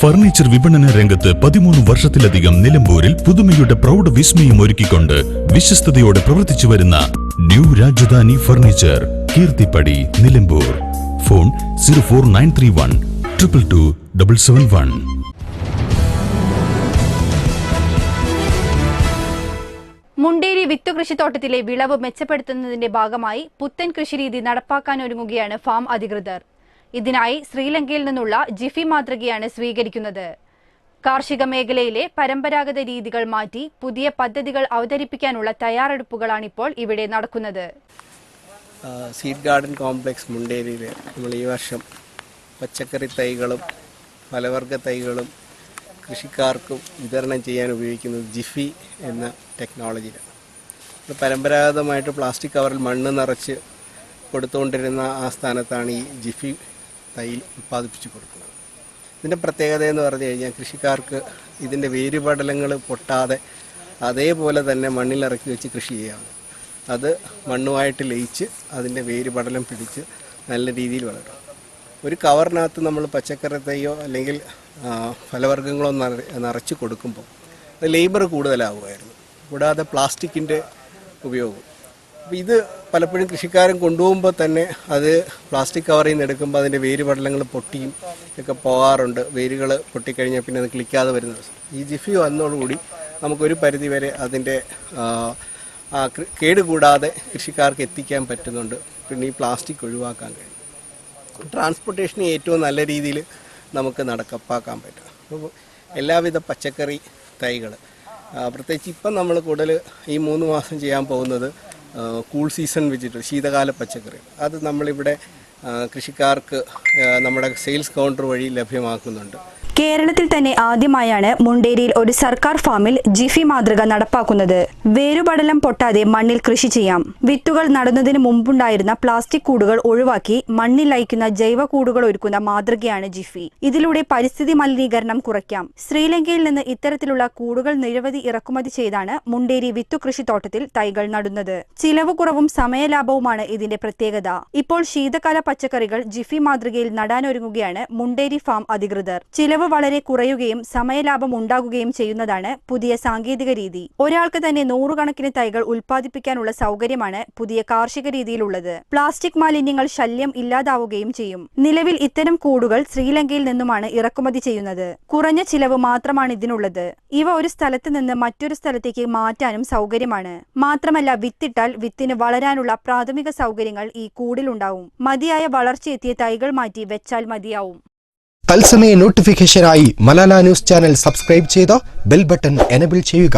Furniture വിപണന രംഗത്ത് പതിമൂന്ന് വർഷത്തിലധികം നിലമ്പൂരിൽ പുതുമയുടെ പ്രൗഢ വിസ്മയം ഒരുക്കിക്കൊണ്ട് വിശ്വസ്തയോടെ പ്രവർത്തിച്ചു വരുന്ന new Rajadhani furniture Keerthippadi Nilambur. Phone zero four nine three one triple two double seven one. Munderi വിത്തു കൃഷിത്തോട്ടത്തിലെ വിളവ് മെച്ചപ്പെടുത്തുന്നതിന്റെ ഭാഗമായി പുത്തൻ കൃഷിരീതി നടപ്പാക്കാനൊരുങ്ങുകയാണ് ഫാം അധികൃതർ. ഇതിനായി ശ്രീലങ്കയിൽ നിന്നുള്ള ജിഫി മാതൃകയാണ് സ്വീകരിക്കുന്നത്. കാർഷിക മേഖലയിലെ പരമ്പരാഗത രീതികൾ മാറ്റി പുതിയ പദ്ധതികൾ അവതരിപ്പിക്കാനുള്ള തയ്യാറെടുപ്പുകളാണിപ്പോൾ ഇവിടെ നടക്കുന്നത്. സീഡ് ഗാർഡൻ കോംപ്ലക്സ് മുണ്ടേരിയിൽ നമ്മൾ ഈ വർഷം പച്ചക്കറി തൈകളും ഫലവർഗ തൈകളും കൃഷിക്കാർക്കും വിതരണം ചെയ്യാൻ ഉപയോഗിക്കുന്നത് ജിഫി എന്ന ടെക്നോളജിയിലാണ് പരമ്പരാഗതമായിട്ട് പ്ലാസ്റ്റിക് കവറിൽ മണ്ണ് നിറച്ച് കൊടുത്തുകൊണ്ടിരുന്ന ആ സ്ഥാനത്താണ് ഈ ജിഫി തൈ ഉൽപ്പാദിപ്പിച്ചു കൊടുക്കുന്നത്. ഇതിന്റെ പ്രത്യേകത എന്ന് പറഞ്ഞു കഴിഞ്ഞാൽ കൃഷിക്കാർക്ക് ഇതിന്റെ വേരുപടലങ്ങൾ പൊട്ടാതെ അതേപോലെ തന്നെ മണ്ണിലിറക്കി വെച്ച് കൃഷി ചെയ്യാവുന്നു അത് മണ്ണുമായിട്ട് ലയിച്ച് അതിന്റെ വേരുപടലം പിടിച്ച് നല്ല രീതിയിൽ വളരും. ഒരു കവറിനകത്ത് നമ്മൾ പച്ചക്കറി തൈയോ അല്ലെങ്കിൽ ഫലവർഗങ്ങളോ നിറ നിറച്ച് കൊടുക്കുമ്പോൾ അത് ലേബർ കൂടുതലാവുമായിരുന്നു. കൂടാതെ പ്ലാസ്റ്റിക്കിന്റെ ഉപയോഗം ഇത് പലപ്പോഴും കൃഷിക്കാരൻ കൊണ്ടുപോകുമ്പോൾ തന്നെ അത് പ്ലാസ്റ്റിക് കവറിൽ നിന്ന് എടുക്കുമ്പോൾ അതിന്റെ വേര് പടലങ്ങൾ പൊട്ടിയും ഒക്കെ പോകാറുണ്ട്. വേരുകൾ പൊട്ടിക്കഴിഞ്ഞാൽ പിന്നെ അത് ക്ലിക്കാതെ വരുന്ന അവസ്ഥ ഈ ജിഫി വന്നതോടുകൂടി നമുക്കൊരു പരിധി വരെ അതിന്റെ കേടുകൂടാതെ കൃഷിക്കാർക്ക് എത്തിക്കാൻ പറ്റുന്നുണ്ട്. പിന്നെ ഈ പ്ലാസ്റ്റിക് ഒഴിവാക്കാൻ കഴിയും. ട്രാൻസ്പോർട്ടേഷന് ഏറ്റവും നല്ല രീതിയിൽ നമുക്ക് നടക്കപ്പാക്കാൻ പറ്റും. അപ്പോൾ എല്ലാവിധ പച്ചക്കറി തൈകൾ പ്രത്യേകിച്ച് ഇപ്പം നമ്മൾ കൂടുതൽ ഈ മൂന്ന് മാസം ചെയ്യാൻ പോകുന്നത് കൂൾ സീസൺ വെജിറ്റബിൾ ശീതകാല പച്ചക്കറി. അത് നമ്മളിവിടെ കൃഷിക്കാർക്ക് നമ്മുടെ സെയിൽസ് കൗണ്ടർ വഴി ലഭ്യമാക്കുന്നുണ്ട്. കേരളത്തിൽ തന്നെ ആദ്യമായാണ് മുണ്ടേരിയിൽ ഒരു സർക്കാർ ഫാമിൽ ജിഫി മാതൃക നടപ്പാക്കുന്നത്. വേരുപടലം പൊട്ടാതെ മണ്ണിൽ കൃഷി ചെയ്യാം. വിത്തുകൾ നടുന്നതിന് മുമ്പുണ്ടായിരുന്ന പ്ലാസ്റ്റിക് കൂടുകൾ ഒഴിവാക്കി മണ്ണിൽ ലയിക്കുന്ന ജൈവ കൂടുകൾ ഒരുക്കുന്ന മാതൃകയാണ് ജിഫി. ഇതിലൂടെ പരിസ്ഥിതി മലിനീകരണം കുറയ്ക്കാം. ശ്രീലങ്കയിൽ നിന്ന് ഇത്തരത്തിലുള്ള കൂടുകൾ നിരവധി ഇറക്കുമതി ചെയ്താണ് മുണ്ടേരി വിത്തു കൃഷിത്തോട്ടത്തിൽ തൈകൾ നടുന്നത്. ചിലവ് കുറവും സമയലാഭവുമാണ് ഇതിന്റെ പ്രത്യേകത. ഇപ്പോൾ ശീതകാല പച്ചക്കറികൾ ജിഫി മാതൃകയിൽ നടാനൊരുങ്ങുകയാണ് മുണ്ടേരി ഫാം അധികൃതർ. വളരെ കുറയുകയും സമയലാഭം ഉണ്ടാകുകയും ചെയ്യുന്നതാണ് പുതിയ സാങ്കേതിക രീതി. ഒരാൾക്ക് തന്നെ നൂറുകണക്കിന് തൈകൾ ഉൽപ്പാദിപ്പിക്കാനുള്ള സൗകര്യമാണ് പുതിയ കാർഷിക രീതിയിലുള്ളത്. പ്ലാസ്റ്റിക് മാലിന്യങ്ങൾ ശല്യം ഇല്ലാതാവുകയും ചെയ്യും. നിലവിൽ ഇത്തരം കൂടുകൾ ശ്രീലങ്കയിൽ നിന്നുമാണ് ഇറക്കുമതി ചെയ്യുന്നത്. കുറഞ്ഞ ചിലവ് മാത്രമാണ് ഇതിനുള്ളത്. ഇവ ഒരു സ്ഥലത്ത് നിന്ന് മറ്റൊരു സ്ഥലത്തേക്ക് മാറ്റാനും സൗകര്യമാണ്. മാത്രമല്ല വിത്തിട്ടാൽ വിത്തിന് വളരാനുള്ള പ്രാഥമിക സൗകര്യങ്ങൾ ഈ കൂടിലുണ്ടാവും. മതിയായ വളർച്ചയെത്തിയ തൈകൾ മാറ്റി വെച്ചാൽ മതിയാവും. തത്സമയ നോട്ടിഫിക്കേഷനായി മലാല ന്യൂസ് ചാനൽ സബ്സ്ക്രൈബ് ചെയ്ത് ബെൽ ബട്ടൺ എനബിൾ ചെയ്യുക.